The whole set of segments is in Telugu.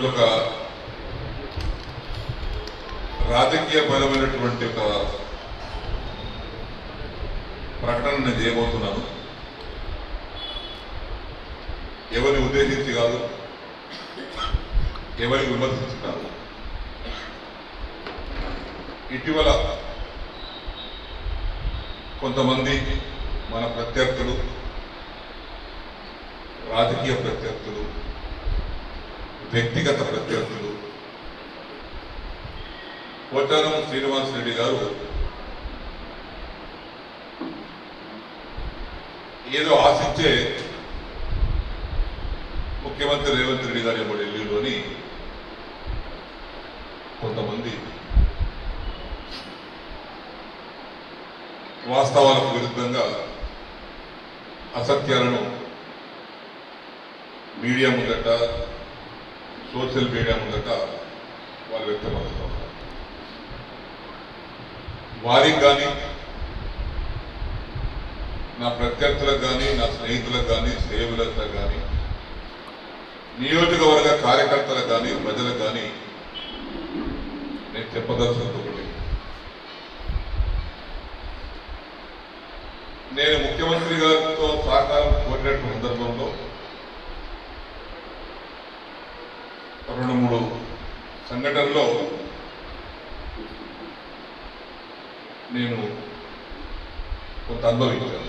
ఈరోజు ఒక రాజకీయపరమైనటువంటి ఒక ప్రకటన నేను చేయబోతున్నాను. ఎవరిని ఉద్దేశించి కాదు ఎవరిని విమర్శించి కాదు. ఇటీవల కొంతమంది మన ప్రత్యర్థులు రాజకీయ ప్రత్యర్థులు వ్యక్తిగత ప్రత్యర్థులు. పోచారం శ్రీనివాస్ రెడ్డి గారు ఏదో ఆశించే ముఖ్యమంత్రి రేవంత్ రెడ్డి గారి ఢిల్లీలోని కొంతమంది వాస్తవాలకు విరుద్ధంగా అసత్యాలను మీడియా ముందట సోషల్ మీడియా ముందట వాళ్ళు వ్యక్తపరుస్తూ ఉన్నారు. వారికి కానీ నా ప్రత్యర్థులకు కానీ నా స్నేహితులకు కానీ సేవలకు కానీ నియోజకవర్గ కార్యకర్తలకు కానీ ప్రజలకు కానీ నేను చెప్పదలుచుకుంది ఒకటి. నేను ముఖ్యమంత్రి గారితో సహకారం కోరినటువంటి సందర్భంలో రెండు మూడు సంఘటనలో నేను కొంత అనుభవించాను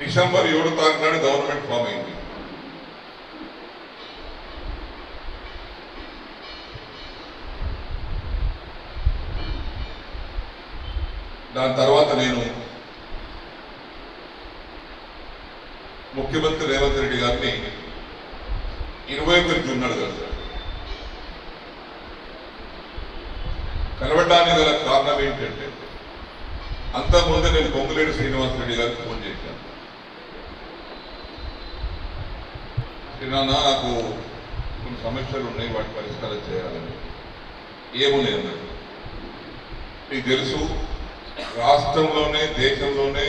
డిసెంబర్ ఏడు తారీఖు నాడు గవర్నమెంట్ ఫామ్ అయింది. దాని తర్వాత నేను ముఖ్యమంత్రి రేవంత్ రెడ్డి గారిని ఇరవై ఒకటి జూన్ నాడు కలిశాను కలవడానికి గల కారణం ఏంటంటే అంతకుముందు నేను పొంగులేడు శ్రీనివాస్ రెడ్డి గారికి ఫోన్ చేశాను నాన్న నాకు కొన్ని సమస్యలు ఉన్నాయి వాటి పరిష్కారం చేయాలని ఏమున్నాయి అన్నాడు మీకు తెలుసు రాష్ట్రంలోనే దేశంలోనే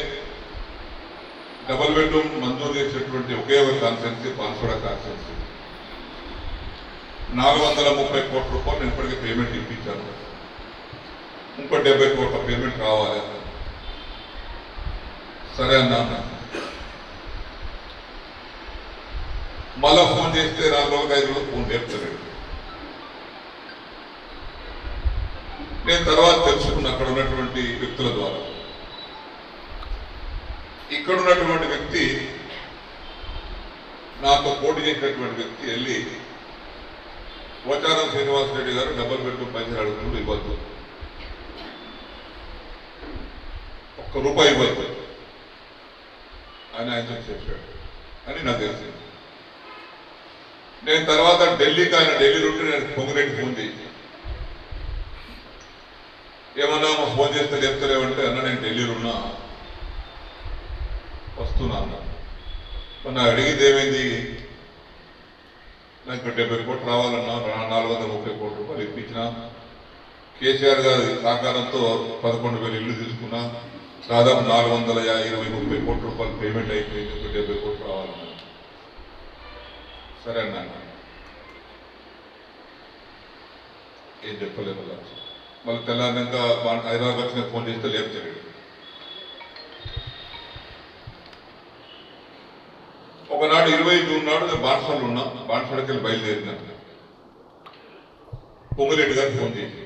డబుల్ బెడ్రూమ్ మంజూరు చేసేటువంటి ఒకే ఒక కాన్స్టెన్సీ బాన్సుడ కాన్స్టెన్సీ నాలుగు వందల ముప్పై కోట్ల రూపాయలు నేను ఇప్పటికే పేమెంట్ ఇప్పించాను. ఇంకో డెబ్బై కోట్ల పేమెంట్ కావాలి సరే అన్నా మళ్ళా ఫోన్ చేస్తే నాలుగు రోజులకు ఐదు రోజులు ఫోన్ లేపుతలేడు నేను తర్వాత తెలుసుకున్న అక్కడ ఉన్నటువంటి వ్యక్తుల ద్వారా. ఇక్కడ ఉన్నటువంటి వ్యక్తి నాతో పోటీ చేసినటువంటి వ్యక్తి వెళ్ళి పోచారం శ్రీనివాస్ రెడ్డి గారు డబుల్ బెడ్రూమ్ పైసలు అడుగుతుండ్రు ఇవ్వద్దు. ఒక్క రూపాయి ఇవ్వద్దు. అని ఆయన చెప్పాడు. అని నాకు తెలిసింది. నేను తర్వాత ఢిల్లీకి ఆయన ఢిల్లీ నుండి నేను పొంగిరెడ్డి ఫోన్ చేసి ఏమన్నా మా ఫోన్ చేస్తే చెప్తలేవంటే అన్న నేను ఢిల్లీలో వస్తున్నా అన్న. మరి నాకు అడిగింది ఏమైంది? నాకు డెబ్బై కోట్లు రావాలన్నా నాలుగు వందల ముప్పై కోట్ల రూపాయలు ఇప్పించిన కేసీఆర్ గారి సహకారంతో పదకొండు వేలు ఇల్లు తీసుకున్నా దాదాపు నాలుగు వందల యా- ఇరవై ముప్పై కోట్ల రూపాయలు పేమెంట్ అయిపోయింది ఒక డెబ్బై కోట్లు రావాలన్నా. సరే అన్నా ఏం చెప్పలేదు మళ్ళీ తెల్లారినాక హైదరాబాద్ వచ్చిన ఫోన్ చేస్తే లేపుతాడు ఒకనాడు ఇరవై జూన్ నాడు నేను బాన్సాడు ఉన్నా బాన్సాడకి వెళ్ళి బయలుదేరినా. పొంగురెడ్డి గారికి ఫోన్ చేసి.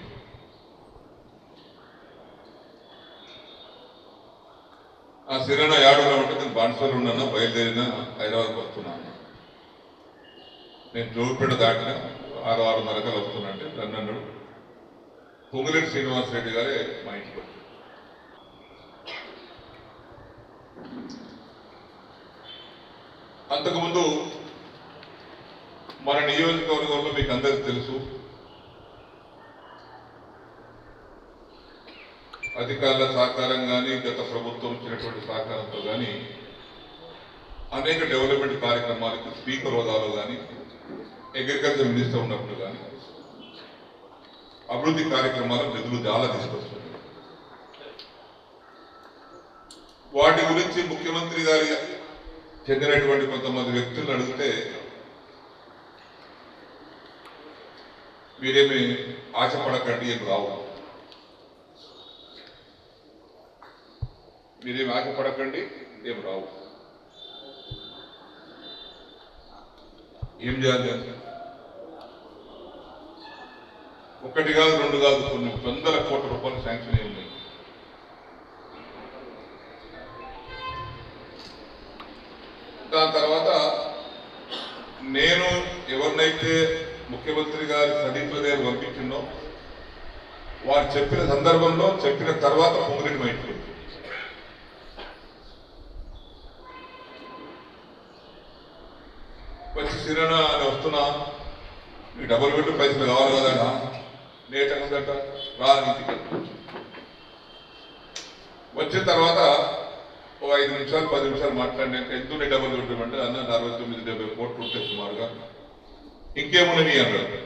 ఆ సిరణ యాడలో ఉంటే నేను బాన్సాలు ఉన్నాను బయలుదేరిన హైదరాబాద్కి వస్తున్నాను నేను జోగిపేట దాటిన ఆరు ఆరున్నరకలు అంటే నన్ను అన్నాడు పొంగులేటి శ్రీనివాస్ రెడ్డి గారే మా ఇంటికి వచ్చారు. అంతకుముందు మన నియోజకవర్గంలో మీకు అందరికీ తెలుసు అధికారుల సహకారం కానీ గత ప్రభుత్వం ఇచ్చినటువంటి సహకారంతో కానీ అనేక డెవలప్మెంట్ కార్యక్రమాలకు స్పీకర్ హోదాలో కానీ అగ్రికల్చర్ మినిస్టర్ ఉన్నప్పుడు కానీ అభివృద్ధి కార్యక్రమాలు నిధులు చాలా తీసుకొస్తుంది. వాటి గురించి ముఖ్యమంత్రి గారి చెందినటువంటి కొంతమంది వ్యక్తులను అడిగితే మీరేమి ఆశపడకండి ఏం రావు. మీరేమి ఆశపడకండి ఏం రావు. ఏం చేయాలి? ఒకటి కాదు రెండు కాదు కొన్ని వందల కోట్ల రూపాయలు శాంక్షన్ అయి ఉన్నాయి దాని తర్వాత నేను ఎవరినైతే ముఖ్యమంత్రి గారి సదీప్ గారు పంపించిందో వారు చెప్పిన సందర్భంలో చెప్పిన తర్వాత పొంగిరెడ్డి మా ఇంటికి వచ్చి సిరణ అని వస్తున్నా. డబుల్ బెడ్ పైసలు కావాలి కదా లేట్ ఉందట రాజనీతికి వచ్చిన తర్వాత ఓ ఐదు నిమిషాలు పది నిమిషాలు మాట్లాడినాక ఎంత డబ్బులు చూడమంటే అన్న అరవై తొమ్మిది డెబ్బై కోట్లు ఉంటాయి సుమారుగా. ఇంకేమున్నాయి అన్నాడు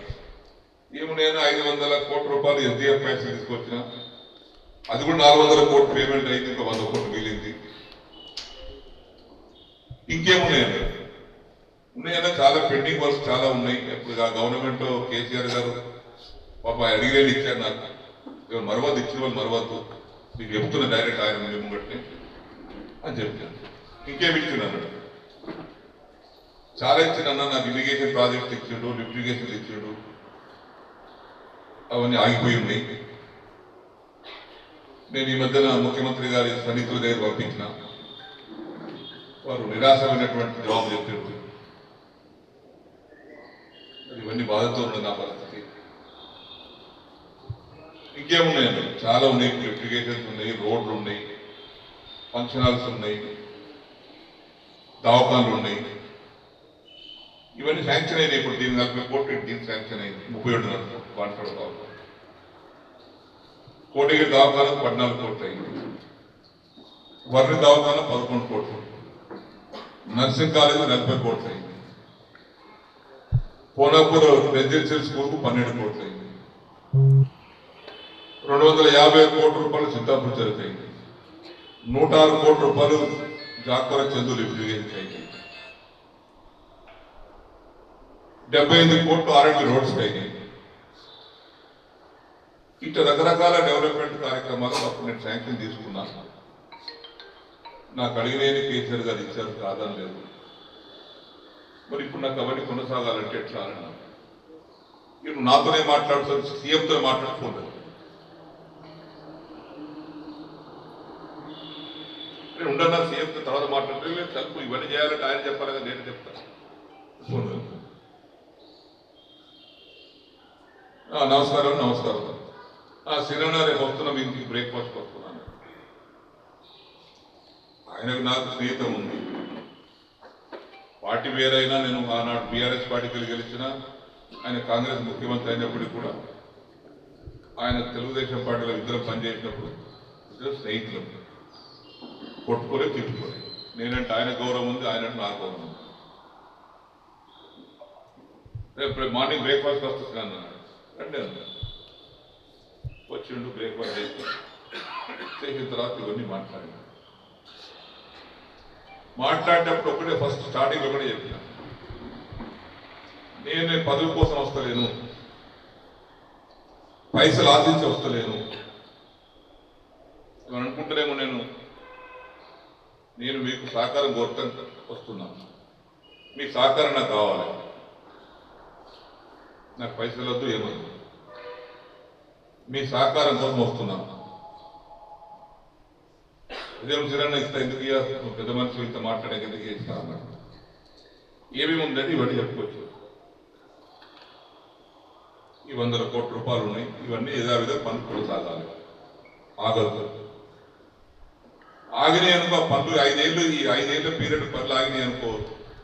ఏమున్నాయని ఐదు వందల కోట్ల రూపాయలు ఎస్డిఎఫ్ తీసుకొచ్చిన. అది కూడా నాలుగు వందల కోట్లు పేమెంట్ అయింది ఇంకా వంద కోట్లు మిగిలింది. ఇంకేమున్నాయండి ఉన్నాయన్నా? చాలా పెండింగ్ వర్క్స్ చాలా ఉన్నాయి. ఇప్పుడు ఆ గవర్నమెంట్ కేసీఆర్ గారు పాప అడిగిరేది ఇచ్చారు నాకు. ఇవాళ మరవద్దు ఇచ్చిన వాళ్ళు మరవద్దు మీకు చెప్తున్న డైరెక్ట్ ఆయన ముందు ముంగట్ని అని చెప్పాను ఇంకేమి ఇచ్చిండు అన్నాడు. చాలా ఇచ్చిన అన్న నాకు ఇరిగేషన్ ప్రాజెక్ట్ ఇచ్చిండు లిఫ్టిగేషన్ ఇచ్చాడు అవన్నీ ఆగిపోయి ఉన్నాయి. నేను ఈ మధ్యన ముఖ్యమంత్రి గారి సన్నిహితుల దగ్గర పంపించిన. వారు నిరాశమైనటువంటి జవాబు చెప్పారు ఇవన్నీ బాధతో ఉంది నా పరిస్థితి. ఇంకేమున్నాయండి చాలా ఉన్నాయి. లిఫ్టిగేషన్స్ ఉన్నాయి రోడ్లు ఉన్నాయి ఫంక్షన్ హాల్స్ ఉన్నాయి దవాఖాన్లు ఉన్నాయి. ఇవన్నీ శాంక్షన్ అయినాయి ఇప్పుడు దీని నలభై కోట్లు దీనికి శాంక్షన్ అయింది. ముప్పై ఏడు నలభై బాన్సోడ దవాఖాన కోటగిరి దవాఖాన పద్నాలుగు కోట్లు అయింది. వర్రి దవాఖాన పదకొండు కోట్లు. నర్సింగ్ కాలేజ్ నలభై కోట్లు అయింది. కోనాపూర్ రెసిడెన్షియల్ స్కూల్కు పన్నెండు కోట్లు అయింది. రెండు వందల యాభై కోట్ల రూపాయలు సిద్ధాపూర్ జరిగాయి నూట ఆరు కోట్ల రూపాయలు జాకర చందులు లిఫ్టిగేషన్ డెబ్బై ఎనిమిది కోట్లు ఆర్ఎండి రోడ్స్ అయినాయి ఇట్లా రకరకాల డెవలప్మెంట్ కార్యక్రమాలు అప్పుడు నేను శాంక్షన్ తీసుకున్నాను. నాకు అడిగినేది కేసీఆర్ గారు ఇచ్చారు కాదని లేదు. మరి ఇప్పుడు నాకు అవన్నీ కొనసాగాలంటే ఎట్లా అన్నాను. ఇప్పుడు నాతోనే మాట్లాడుతాను సీఎంతో మాట్లాడుకోలేదు నేను ఉండన్నా సీఎంతో తర్వాత మాట్లాడలేదు లేదు తలుపు ఇవన్నీ చేయాలంటే ఆయన చెప్పాలని నేను చెప్తాను. ఆ, నమస్కారం నమస్కారం. ఆ సిరణ రేపు వస్తున్నాం ఇంటికి బ్రేక్ఫాస్ట్ వస్తున్నాను ఆయనకు నాకు స్నేహితం ఉంది. పార్టీ వేరైనా నేను ఆనాడు బీఆర్ఎస్ పార్టీకి గెలిచిన ఆయన కాంగ్రెస్ ముఖ్యమంత్రి అయినప్పటికీ కూడా ఆయన తెలుగుదేశం పార్టీలో ఇద్దరు పనిచేసినప్పుడు ఇద్దరు స్నేహితులు. కొట్టుకోలేదు తిట్టుకోలే నేనంటే ఆయన గౌరవం ఉంది ఆయన నా గౌరవం ఉంది. రేపు మార్నింగ్ బ్రేక్ఫాస్ట్ వస్తుంది అన్నాడు. రండి అన్నాడు. వచ్చిండు బ్రేక్ఫాస్ట్ చేసుకున్నాడు చేసిన తర్వాత ఇవన్నీ మాట్లాడినా. మాట్లాడేటప్పుడు ఒకటే ఫస్ట్ స్టార్టింగ్ ఒకటే చెప్పిన. నేను పదవి కోసం వస్తలేను. పైసలు ఆశించి వస్తలేను. అని నేను నేను మీకు సహకారం కోరటం వస్తున్నాను. మీ సహకారం నాకు కావాలి. నాకు పైసలు వద్దు ఏమొద్దు. మీ సహకారం కోసం వస్తున్నాను. ఉదయం చిరన్న ఇస్తా ఎందుకు ఇయ్య? పెద్ద మనిషి ఇంత మాట్లాడే ఎందుకు ఇస్తా అన్నాడు. ఏమేమి ఉందంటే ఇవన్నీ చెప్పుకోవచ్చు. ఈ వందల కోట్ల రూపాయలు ఉన్నాయి. ఇవన్నీ యథావిధంగా పనులు కొనసాగాలి. ఆగదు ఆగినాయి అనుకో ఆ పనులు ఐదేళ్ళు ఈ ఐదేళ్ళ పీరియడ్ పనులు ఆగినాయి అనుకో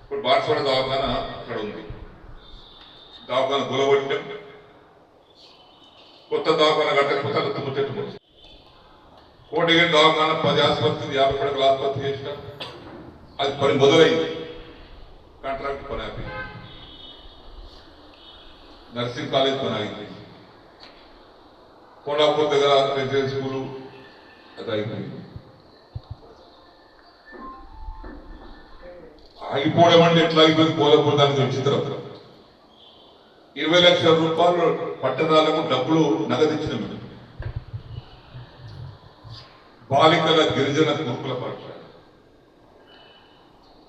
ఇప్పుడు బాట్స్వాడ దవాఖాన అక్కడ ఉంది దవాఖాన గులగొట్టాం. కొత్త దవాఖాన కట్టకపోతే అది ముచ్చట్టు కోటగిరి దవాఖాన పది ఆసుపత్రి యాభై పడకల ఆసుపత్రి చేసిన అది పని మొదలైంది. కాంట్రాక్ట్ పని ఆపింది నర్సింగ్ కాలేజ్ పని ఆగింది. కోలాపూర్ దగ్గర రెసిడెన్సీ స్కూలు అది అయిపోయింది ఆగిపోవడం అంటే ఎట్లా అయిపోయింది కోలపోతానికి దానికి విచిత్రం ఇరవై లక్షల రూపాయలు పట్టణాలకు డబ్బులు నగదిచ్చిన బాలికల గిరిజన గురుకుల పాఠశాల.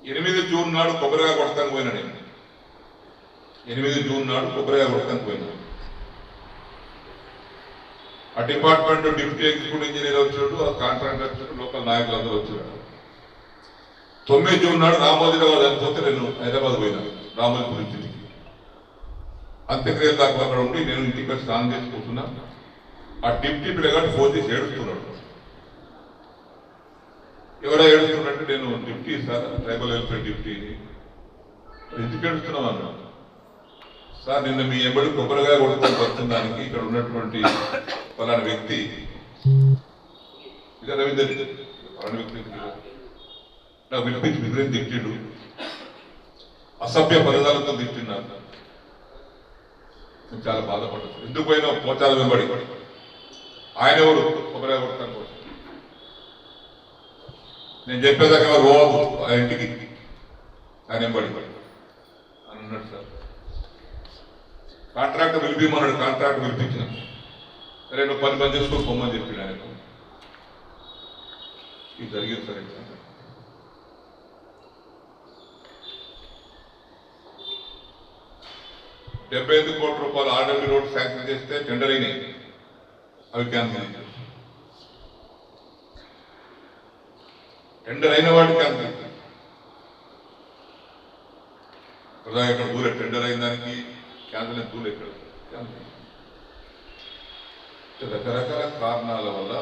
ఎనిమిది జూన్ నాడు కొబ్బరిగా కొడతాను పోయినా నేను. ఎనిమిది జూన్ నాడు కొబ్బరిగా కొడతాను పోయినా ఆ డిపార్ట్మెంట్ డిప్యూటీ ఎగ్జిక్యూటివ్ ఇంజనీర్ వచ్చాడు ఆ కాంట్రాక్టర్ వచ్చాడు లోకల్ నాయకులు అందరూ వచ్చాడు తొమ్మిది జూన్ నాడు రామోజీరావు గారు చనిపోతే నేను హైదరాబాద్ పోయినా రామోజీ ఇంటికి. అంత్యక్రియలు దాకా అక్కడ ఉండి నేను ఇంటికి వచ్చి స్నానం చేసి కూర్చున్నా. ఆ డిప్యూటీ పిల్లగాడు ఫోన్ చేసి ఏడుస్తున్నాడు. ఎవరో ఏడుస్తున్నట్టు నేను డిప్యూటీ సార్ ట్రైబల్ వెల్ఫేర్ డిప్యూటీని. ఎందుకు ఏడుస్తున్నావు అన్నా? సార్ నిన్న మీ ఎంబడి కొబ్బరిగా కొడుకుని వచ్చిన దానికి ఇక్కడ ఉన్నటువంటి పలానా వ్యక్తి. ఇక రవీందర్. ఫలానా వ్యక్తి నాకు వినిపించి విగ్రహం తిట్టిండు. అసభ్య పదాలతో తిట్టినారు నేను చాలా బాధపడ్డాను ఎందుకు పోయినా పోచాల వెంబడి. ఆయన ఎవరు? కొబ్బరి కొడతాను నేను చెప్పేదాకా రోబు ఆ ఇంటికి. ఆయన వెంబడి. అని అన్నాడు సార్. కాంట్రాక్ట్ పిలిపిమన్నాడు కాంట్రాక్ట్ పిలిపించిన. సరే నువ్వు పని పని చేసుకొని పొమ్మని చెప్పిన ఆయనకు. ఇది జరిగింది సార్ ఇట్లా. డెబ్బై ఐదు కోట్ల రూపాయలు ఆర్డబ్ల్యూ రోడ్ శాంక్షన్ చేస్తే టెండర్ అయినాయి. అవి క్యాన్సిల్ చేశారు టెండర్ అయిన వాడు క్యాన్సిల్ చేశారు ప్రధాన ఇక్కడ దూరే టెండర్ అయిన దానికి క్యాన్సిల్ అయిన దూరం ఎక్కడ? రకరకాల కారణాల వల్ల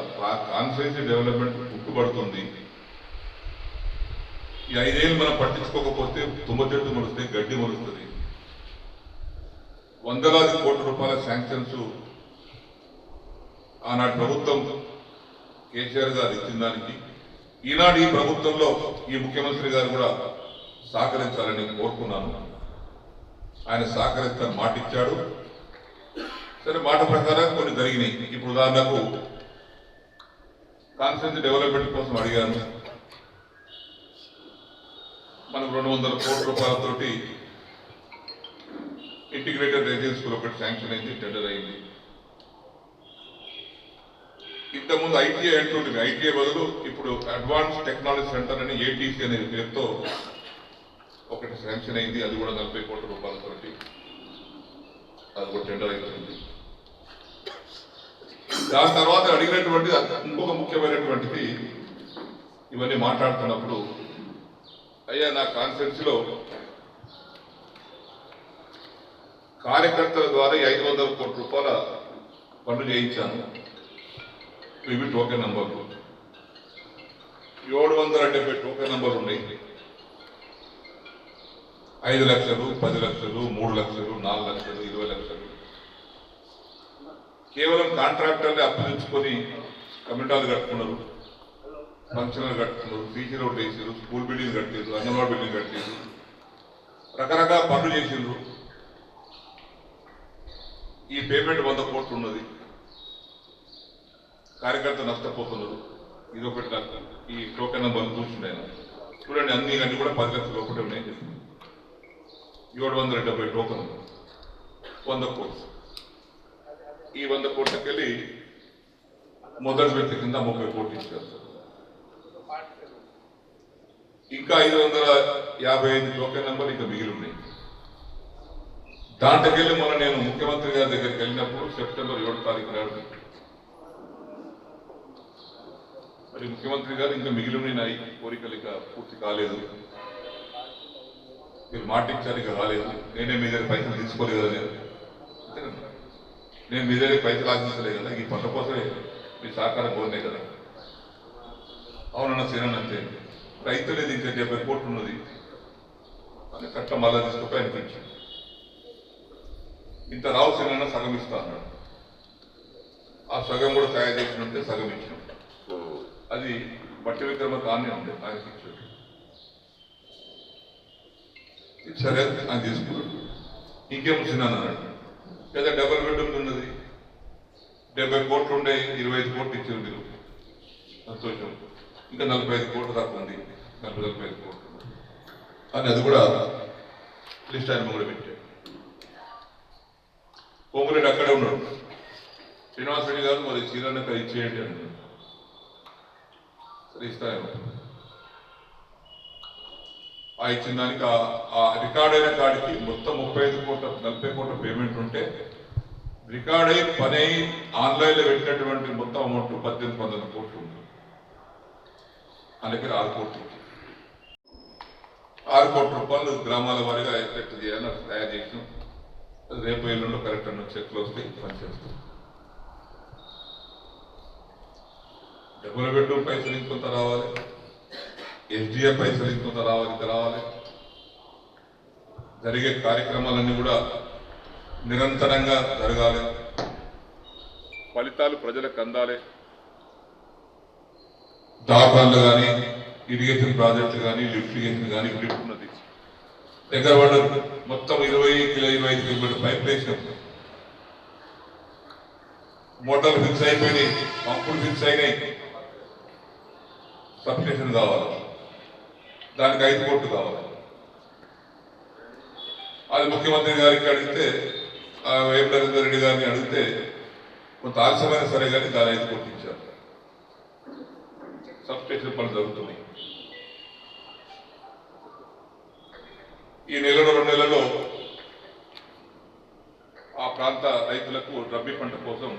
కాన్స్టిట్యూన్సీ డెవలప్మెంట్ పుట్టుబడుతుంది ఈ ఐదేళ్ళు మనం పట్టించుకోకపోతే తుమ్మ చెట్టు మొలుస్తే గడ్డి మొలుస్తుంది. వందలాది కోట్ల రూపాయల శాంక్షన్స్ ఆనాటి ప్రభుత్వం కేసీఆర్ గారు ఇచ్చిన దానికి. ఈనాడు ఈ ప్రభుత్వంలో ఈ ముఖ్యమంత్రి గారు కూడా సహకరించాలని కోరుకున్నాను. ఆయన సహకరిస్తాను మాట ఇచ్చాడు సరే మాట ప్రకారం కొన్ని జరిగినాయి. ఇప్పుడు ఉదాహరణకు కాన్ఫరెన్స్ డెవలప్మెంట్ కోసం అడిగాను. మనకు రెండు వందల కోట్ల రూపాయలతోటి ఇంటిగ్రేటెడ్ రెసిడెన్స్ స్కూల్ ఒకటి శాంక్షన్ అయింది టెండర్ అయింది. ఇంతకుముందు ఐటీఐ అంటుంటుంది ఐటీఐ బదులు ఇప్పుడు అడ్వాన్స్ టెక్నాలజీ సెంటర్ అని ఏటీసీ అనే పేరుతో ఒకటి శాంక్షన్ అయింది అది కూడా నలభై కోట్ల రూపాయలతోటి. అది కూడా టెండర్ అవుతుంది దాని తర్వాత అడిగినటువంటి ఇంకొక ముఖ్యమైనటువంటిది ఇవన్నీ మాట్లాడుతున్నప్పుడు అయ్యా నా కాన్ఫరెన్స్లో కార్యకర్తల ద్వారా ఐదు వందల కోట్ల రూపాయల పనులు చేయించాను. ఇవి టోకెన్ నంబర్లు ఏడు వందల డెబ్బై టోకెన్ నంబర్లు ఉన్నాయి. ఐదు లక్షలు పది లక్షలు మూడు లక్షలు నాలుగు లక్షలు ఇరవై లక్షలు. కేవలం కాంట్రాక్టర్లే అప్పు తెచ్చుకొని కమిటాలు కట్టుకున్నారు. ఫంక్షన్లు కట్టుకున్నారు సీసీ రోడ్ వేసారు స్కూల్ బిల్డింగ్ కట్టారు అంగన్వాడీ బిల్డింగ్ కట్టారు రకరకాల పనులు చేసిండ్రు ఈ పేమెంట్ వంద కోట్లు ఉన్నది. కార్యకర్త నష్టపోతున్నారు. ఇది ఒకటి నాకు ఈ టోకెన్ బంద్ చూసిండే చూడండి అన్ని అన్ని కూడా పది లక్షలు ఒకటి ఉన్నాయని చెప్పింది ఏడు వందల డెబ్బై టోకెన్ వంద కోట్లు. ఈ వంద కోట్లకి వెళ్ళి మొదటి వ్యక్తి కింద ముప్పై కోట్లు ఇచ్చారు. ఇంకా ఐదు వందల యాభై ఐదు టోకెన్ నెంబర్ ఇంకా మిగిలి ఉన్నాయి. దాంట్లోకెళ్ళి మొన్న నేను ముఖ్యమంత్రి గారి దగ్గరికి వెళ్ళినప్పుడు సెప్టెంబర్ ఏడు తారీఖు నాడు మరి ముఖ్యమంత్రి గారు ఇంకా మిగిలిన కోరికలు ఇక పూర్తి కాలేదు. మీరు మాట ఇక రాలేదు. నేనే మీ దగ్గర పైసలు తీసుకోలేదు కదా నేను. నేను మీ దగ్గర పైసలు ఆశించలేదు కదా. ఈ పనుల కోసమే మీ సహకారం కోరినాయి కదా. అవునన్న సిరన్ అంతే. రైతులేదు ఇంకా డెబ్బై కోట్లు ఉన్నది. అని కట్ట మళ్ళా తీసుకుపోయి అనిపించింది ఇంత రావు శ్రీరన్న సగం ఇస్తా అన్నాడు. ఆ సగం కూడా తయారు చేసినట్టే సగం ఇచ్చిన అది బట్టి విక్రమ కానే ఉంది ఆయనకి ఇచ్చాడు ఇది సరే ఆయన తీసుకున్నాడు. ఇంకేం వచ్చిందని అన్నాడు. లేదా డబల్ బెడ్రూమ్ ఉన్నది. డెబ్బై కోట్లు ఉండే ఇరవై ఐదు కోట్లు ఇచ్చారు మీరు. సంతోషం. ఇంకా నలభై ఐదు కోట్లు దాకా ఉంది. నలభై నలభై ఐదు కోట్లు. అని అది కూడా లిస్ట్ ఆయన కూడా పెట్టాడు కోమరెడ్డి అక్కడే ఉన్నాడు. శ్రీనివాస్ రెడ్డి గారు మరి చీరన్నక ఇచ్చేయండి అని సరే ఇస్తాను ఆ ఇచ్చిన దానికి ఆ- రికార్డ్ అయిన కాడికి మొత్తం ముప్పై ఐదు కోట్ల నలభై కోట్ల పేమెంట్ ఉంటే రికార్డ్ అయి పని అయి ఆన్లైన్లో పెట్టినటువంటి మొత్తం అమౌంట్ పద్దెనిమిది పంతొమ్మిది కోట్లు ఉంది. అందుకే ఆరు కోట్లు ఆరు కోట్ల రూపాయలు గ్రామాల వారిగా ఎఫెక్ట్ చేయాలని తయారు చేసినాం. రేపు ఎల్లుండి కరెక్ట్ అన్న చెక్లు వస్తే పనిచేస్తాం డబుల్ బెడ్రూమ్ పైసలు ఇంకొంత రావాలి. ఎస్డిఏ పైసలు ఇంకొంత రావాలి ఇంత రావాలి. జరిగే కార్యక్రమాలన్నీ కూడా నిరంతరంగా జరగాలి. ఫలితాలు ప్రజలకు అందాలి. దాఖలు కానీ ఇరిగేషన్ ప్రాజెక్టులు కానీ లిఫ్ట్ ఇరిగేషన్ కానీ లిఫ్ట్ ఉన్నది. దగ్గర వాళ్ళు మొత్తం ఇరవై కిలో ఇరవై ఐదు కిలోమీటర్ పైప్ వేసాం మోటార్ ఫిక్స్ అయిపోయినాయి పంపులు ఫిక్స్ అయినాయి. సబ్స్టేషన్ కావాలి. దానికి ఐదు కోట్లు కావాలి. అది ముఖ్యమంత్రి గారికి అడిగితే ఆ వేమనరేందర్ రెడ్డి గారిని అడిగితే కొంత ఆలస్యమైన సరే కానీ దాని ఐదు కోట్లు ఇచ్చారు. సబ్స్టేషన్ పనులు జరుగుతున్నాయి. ఈ నెలలో రెండు నెలలో ఆ ప్రాంత రైతులకు రబ్బీ పంట కోసం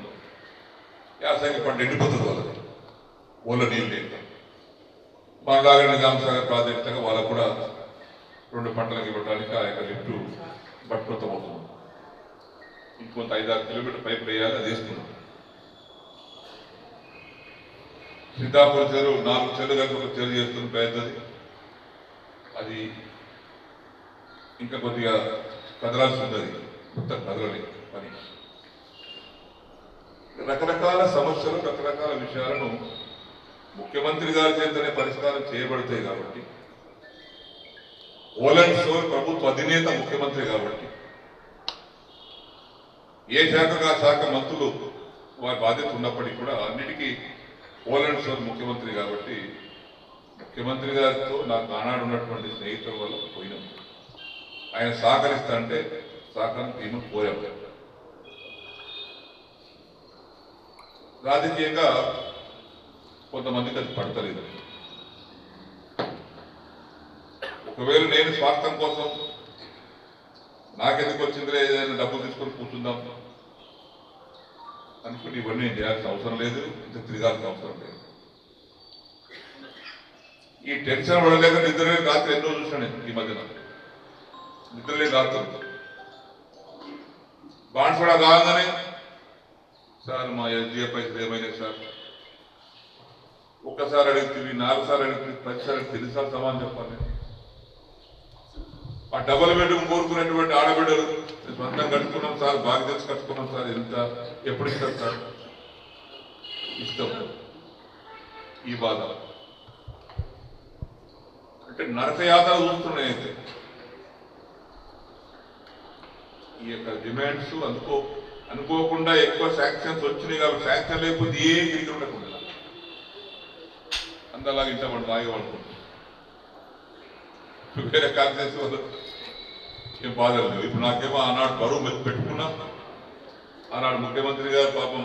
యాసంగి పంట ఎండిపోతుంది వాళ్ళకి. ఊళ్ళో నీళ్ళు లేదు బంగారు నిజాంసాగర్ ప్రాధాన్యతగా వాళ్ళకు కూడా రెండు పంటలకు ఇవ్వడానికి ఆ యొక్క లిఫ్ట్ పట్టుకొత్తమవుతుంది ఇంకొంత ఐదారు కిలోమీటర్ పైపు వేయాలి అది వేస్తున్నాం సిద్ధాపుర చెరువు నాలుగు చెరువు కలిసి ఒక చెరువు చేస్తున్న పెద్దది అది ఇంకా కొద్దిగా కదలాల్సి ఉంటుంది. మొత్తం కదలని పని. రకరకాల సమస్యలు రకరకాల విషయాలను ముఖ్యమంత్రి గారి చేతనే పరిష్కారం చేయబడతాయి కాబట్టి ఓలన్ షోర్ ప్రభుత్వ అధినేత ముఖ్యమంత్రి కాబట్టి ఏ శాఖగా శాఖ మంత్రులు వారి బాధ్యత ఉన్నప్పటికీ కూడా అన్నిటికీ ఓలన్ సోర్ ముఖ్యమంత్రి కాబట్టి ముఖ్యమంత్రి గారితో నాకు ఆనాడు ఉన్నటువంటి స్నేహితుల వల్ల పోయినాం. ఆయన సహకరిస్తా అంటే సహకారం మేము కోరాం రాజకీయంగా కొంతమందికి అది పడతలేదు. ఒకవేళ నేను స్వార్థం కోసం నాకెందుకు వచ్చిందిలే ఏదైనా డబ్బులు తీసుకొని కూర్చుందాం అనుకుంటే ఇవన్నీ చేయాల్సిన అవసరం లేదు ఇంత తిరగాల్సిన అవసరం లేదు. ఈ టెన్షన్ పడలేక నిద్రలేని రాత్రి ఎన్నో చూసాను ఈ మధ్యన. నిద్రలేని రాత్రులు బాన్స్వాడ కాగానే సార్ మా ఎస్డిఎఫ్ పైసలు ఏమైనాయి సార్? ఒక్కసారి అడిగితే నాలుగుసారి అడిగితే పదిసారి తెలుసా సమాన్ చెప్పాలి ఆ డబల్ బెడ్రూమ్ కోరుకున్నటువంటి ఆడబిడ్డలు మేము సొంతం కట్టుకున్నాం సార్ బాగా తెలిసి కట్టుకున్నాం సార్ ఎంత ఎప్పుడు ఇస్తారు సార్? ఇష్టం. ఈ బాధ. అంటే నరకయాత్ర చూస్తున్నాయి అయితే. ఈ యొక్క డిమాండ్స్ అనుకో అనుకోకుండా ఎక్కువ శాంక్షన్స్ వచ్చినాయి కాబట్టి శాంక్షన్ లేకపోతే ఏ తిరిగి ఉండకుండా అందలాగా ఇంత మనం బాగా వేరే కాంగ్రెస్ వాళ్ళు ఏం బాధ లేదు ఇప్పుడు నాకేమో ఆనాడు బరువు మెత్తి పెట్టుకున్నా. ఆనాడు ముఖ్యమంత్రి గారు పాపం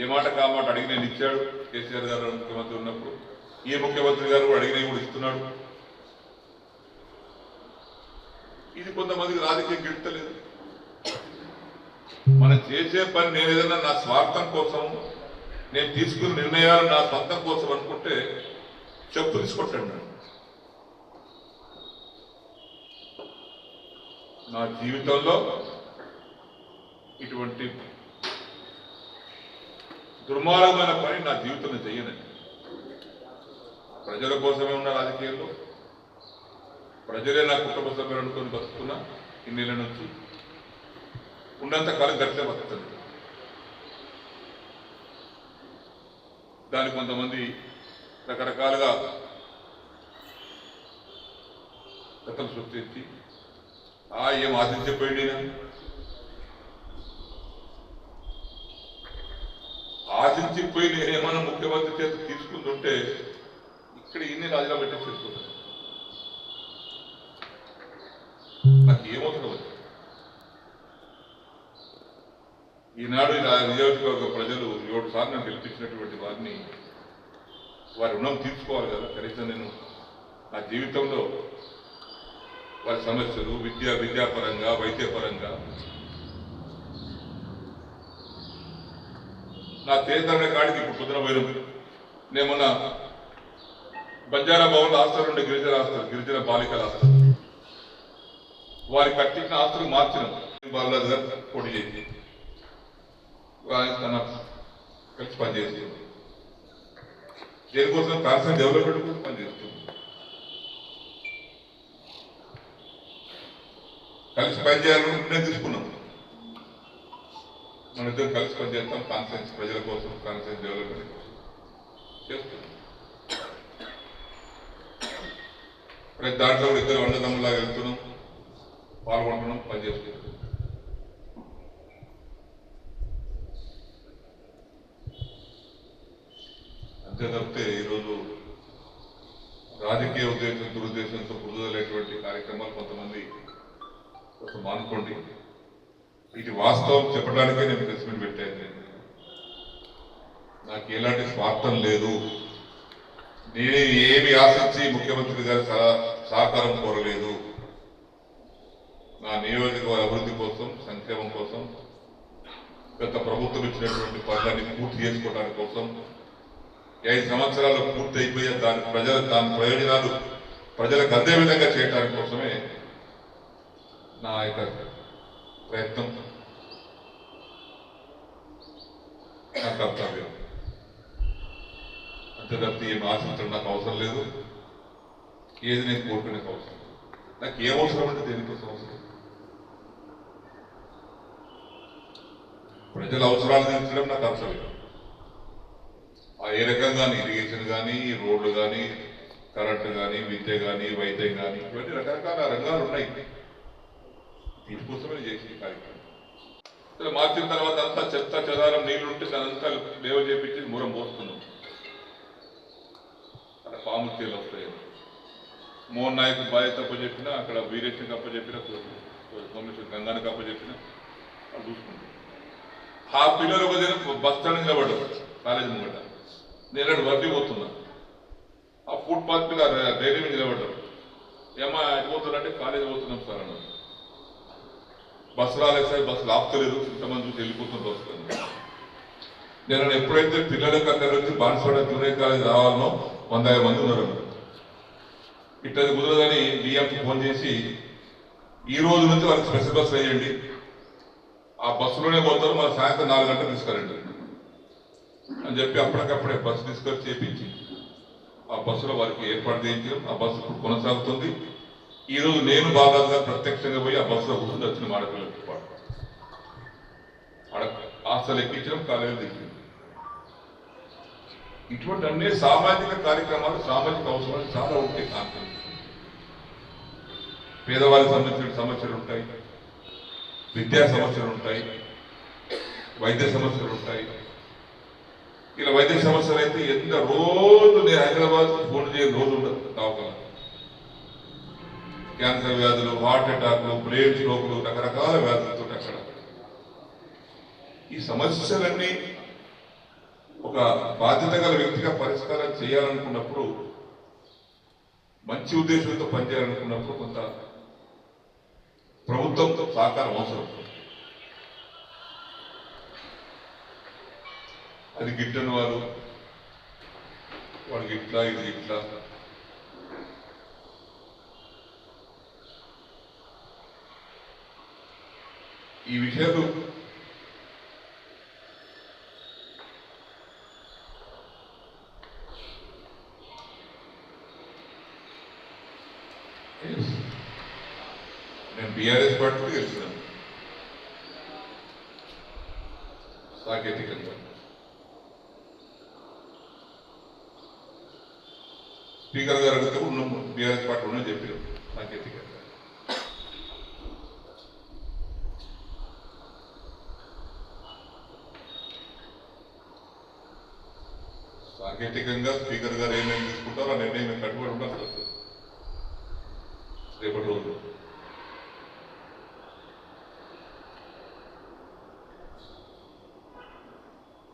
ఏ మాట కా మాట అడిగి నేను ఇచ్చాడు. కేసీఆర్ గారు ముఖ్యమంత్రి ఉన్నప్పుడు ఈ ముఖ్యమంత్రి గారు కూడా అడిగినవి కూడా ఇస్తున్నాడు. ఇది కొంతమందికి రాజకీయం గిడతలేదు మనం చేసే పని నేను ఏదైనా నా స్వార్థం కోసం నేను తీసుకున్న నిర్ణయాలు నా సొంతం కోసం అనుకుంటే చెప్పు తీసుకుంటాను నా జీవితంలో ఇటువంటి దుర్మార్గమైన పని నా జీవితంలో చేయనండి ప్రజల కోసమే ఉన్న రాజకీయాల్లో ప్రజలే నా కుటుంబ సభ్యులు అనుకుని బతుకున్నా ఇన్నేళ్ళ నుంచి ఉన్నంత కాలం గట్లే బతుకుతుంది దానికి కొంతమంది రకరకాలుగా కథలు సృష్టించి ఆ ఏం ఆశించపోయింది ఈయన? ఆశించిపోయి నేనేమన్నా ముఖ్యమంత్రి చేత తీసుకుంటుంటే ఇక్కడ ఇన్ని రాజీనామా పెట్టేసి నాకు ఏమవుతుంది ఈనాడు ఇలా నియోజకవర్గ ప్రజలు ఏడు సార్లు నాకు గెలిపించినటువంటి వారిని వారి రుణం తీర్చుకోవాలి కదా. కనీసం నేను నా జీవితంలో వారి సమస్యలు విద్యా విద్యాపరంగా వైద్యపరంగా నా తేదనే కాడికి ఇప్పుడు కుదిర పోయిన. నేను మొన్న బంజారా భవన్ హాస్టల్ ఉండే గిరిజన హాస్టల్ గిరిజన బాలికల హాస్టల్ వారి కట్టించిన ఆస్తులు మార్చిన. బాలరాజు గారు పోటీ చేసి. వారి తన కలిసి పనిచేస్తుంది. దేనికోసం కాన్సెప్ట్ డెవలప్మెంట్ కోసం పనిచేస్తుంది. కలిసి పనిచేయాలని నిర్ణయం తీసుకున్నాం. మన ఇద్దరు కలిసి పనిచేస్తాం కాన్సెన్స్ ప్రజల కోసం కాన్సెన్స్ డెవలప్మెంట్ కోసం చేస్తున్నాం. ప్రతి దాంట్లో కూడా ఇద్దరు అన్నదమ్ములాగా వెళ్తున్నాం పాల్గొంటున్నాం పనిచేస్తున్నాం. అంతే తప్పితే ఈరోజు రాజకీయ ఉద్దేశం దురుద్దేశంతో బురదలేటువంటి కార్యక్రమాలు కొంతమంది కొంచెం మానుకోండి. ఇది వాస్తవం చెప్పడానికే నేను ప్రెస్ పెట్టాను నాకు ఎలాంటి స్వార్థం లేదు. నేను ఏమి ఆశించి ముఖ్యమంత్రి గారి సహకారం కోరలేదు. నా నియోజకవర్గ అభివృద్ధి కోసం సంక్షేమం కోసం గత ప్రభుత్వం ఇచ్చినటువంటి పనులన్నీ పూర్తి చేసుకోవడానికి కోసం ఐదు సంవత్సరాలు పూర్తయిపోయే దాని ప్రజల దాని ప్రయోజనాలు ప్రజలకు అందే విధంగా చేయడానికి కోసమే నా యొక్క ప్రయత్నం. నా కర్తవ్యం. అంతే తప్పితే ఏం ఆశించడం నాకు అవసరం లేదు. ఏది నేను కోరుకునే అవసరం నాకు ఏం అవసరం అంటే దేనికోసం అవసరం? ప్రజల అవసరాలు తీర్చడం నా కర్తవ్యం. ఏ రకంగా ఇరిగేషన్ కానీ రోడ్లు కానీ కరెంటు కానీ విద్య కానీ వైద్యం కానీ ఇవన్నీ రకరకాల రంగాలు ఉన్నాయి. దీనికోసమే కోసమే ఈ కార్యక్రమం. ఇలా మార్చిన తర్వాత అంతా చెత్త చెదారం నీళ్ళుంటే దానంతా లేవ చేపించి మూరం పోస్తున్నాం. అక్కడ పాము తేలు వస్తాయి మోహన్ నాయక్ బాధ్యత తప్ప చెప్పినా అక్కడ వీరేషన్ కప్ప చెప్పినా కమిషన్ గంగానికి కప్ప చెప్పినా వాళ్ళు చూసుకుంటాం ఆ పిల్లలు ఒక దిన బస్ స్టాండ్ నిలబడ్డారు. కాలేజీ ముంగట. నేను అక్కడ పోతున్నా. ఆ ఫుట్ పాత్ మీద డైరీ మీద నిలబడ్డారు ఏమా ఎటు పోతున్నారంటే కాలేజీ పోతున్నాం సార్ అన్నారు బస్సు రాలేదు సార్ బస్సు ఆపుతలేదు ఇంతమంది చూసి వెళ్ళిపోతున్న బస్సు నేను ఎప్పుడైతే పిల్లలకు అక్కడ నుంచి బాన్సోడ జూనియర్ కాలేజ్ రావాలనో వంద మంది ఉన్నారు. ఇట్లా కుదరదని డిఎంకి ఫోన్ చేసి ఈ రోజు నుంచి వాళ్ళకి స్పెషల్ బస్సు వేయండి. ఆ బస్సులోనే పోతారు మన సాయంత్రం నాలుగు గంటలు తీసుకురండి అని చెప్పి అప్పటికప్పుడే బస్సు తీసుకొని చేపించి ఆ బస్సులో వారికి ఏర్పాటు చేయించడం ఆ బస్సు ఇప్పుడు కొనసాగుతుంది. ఈ రోజు నేను బాగా ప్రత్యక్షంగా పోయి ఆ బస్సులో కూర్చుని వచ్చిన మాడపిల్లలతో పాటు ఆడ ఎక్కించడం కాలేజీలు దిగింది. ఇటువంటి అన్ని సామాజిక కార్యక్రమాలు సామాజిక అవసరాలు చాలా ఉంటాయి కాన్ఫరెన్స్ పేదవారికి సంబంధించిన సమస్యలు ఉంటాయి. విద్యా సమస్యలు ఉంటాయి. వైద్య సమస్యలు ఉంటాయి. ఇలా వైద్య సమస్యలు అయితే ఎంత రోజు నేను హైదరాబాద్ ఫోన్ చేయని రోజు ఉండదు క్యాన్సర్ వ్యాధులు హార్ట్ అటాక్లు బ్రెయిన్ స్ట్రోక్లు రకరకాల వ్యాధులతో అక్కడ. ఈ సమస్యలన్నీ ఒక బాధ్యత గల వ్యక్తిగా పరిష్కారం చేయాలనుకున్నప్పుడు మంచి ఉద్దేశంతో పనిచేయాలనుకున్నప్పుడు కొంత ప్రభుత్వంతో సహకారం అవసరం. అది గిట్టని వారు వాడికి ఇట్లా ఇది ఇట్లా. ఈ విషయాలు నేను బీఆర్ఎస్ పార్టీకి గెలిచినాను సాంకేతికంగా. స్పీకర్ గారు అడిగితే ఉన్న బీఆర్ఎస్ పార్టీ ఉన్నని చెప్పారు. సాంకేతిక సాంకేతికంగా స్పీకర్ గారు ఏమేమి తీసుకుంటారో ఆ నిర్ణయం కట్టుబడి ఉండాలి వస్తుంది రేపటి రోజు.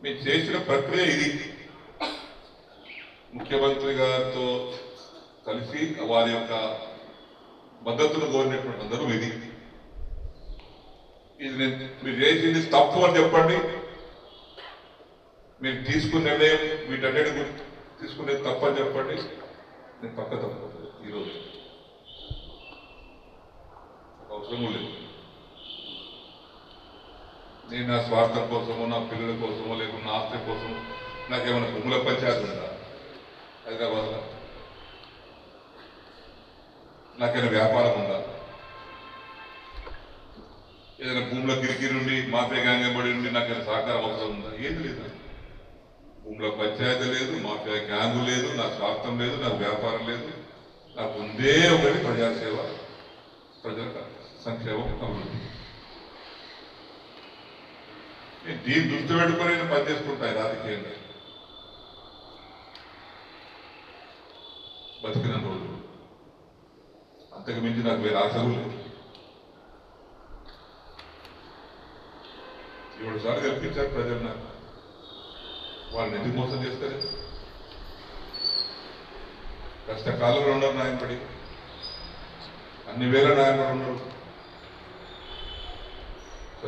మీరు చేసిన ప్రక్రియ ఇది. ముఖ్యమంత్రి గారితో కలిసి వారి యొక్క మద్దతును కోరినటువంటి అందరూ ఇది. ఇది నేను మీరు చేసింది తప్పు అని చెప్పండి. మీరు తీసుకున్న నిర్ణయం వీటన్నిటి గురించి తీసుకునేది తప్పని చెప్పండి. నేను పక్క తప్పు ఈరోజు అవసరం లేదు. నేను నా స్వార్థం కోసమో నా పిల్లల కోసమో లేకున్నా ఆస్తి కోసం నాకేమైనా భూముల పంచాయతీ ఉందా? హైదరాబాద్లో. నాకేమైనా వ్యాపారం ఉందా? ఏదైనా భూముల కిరికిరి నుండి మాఫియా గ్యాంగ్ పడి ఉండి నాకేమైనా సహకారం అవసరం ఉందా? ఏది లేదు. భూముల పంచాయతీ లేదు మాఫియా గ్యాంగు లేదు నా స్వార్థం లేదు నాకు వ్యాపారం లేదు. నాకు ఉందే ఒకటి ప్రజాసేవ ప్రజల సంక్షేమం అభివృద్ధి. నేను దీన్ని దృష్టి పెట్టుకొని నేను పనిచేసుకుంటాను రాజకీయంగా. బతికిన రోజు అంతకు మించి నాకు వేరే ఆశలు లేదు ఏడు సార్లు కల్పించారు ప్రజలు నాకు. వాళ్ళని ఎందుకు మోసం చేస్తారు? కష్టకాలంలో ఉన్నారు నాయనపడి అన్ని వేల నాయకుడు ఉన్నారు.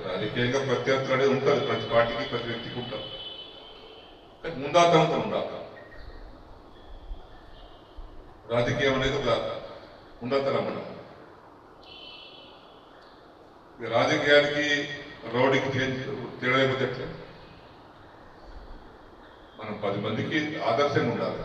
రాజకీయంగా ప్రత్యర్థులు అనేది ఉంటారు. ప్రతి పార్టీకి ప్రతి వ్యక్తికి ఉంటారు. కానీ ముందాతంతో ఉండాలి. రాజకీయం అనేది ఒక ఉండతరం మనం రాజకీయానికి రౌడీకి చేంజ్ తేడా ఏమిటి మనం పది మందికి ఆదర్శంగా ఉండాలి.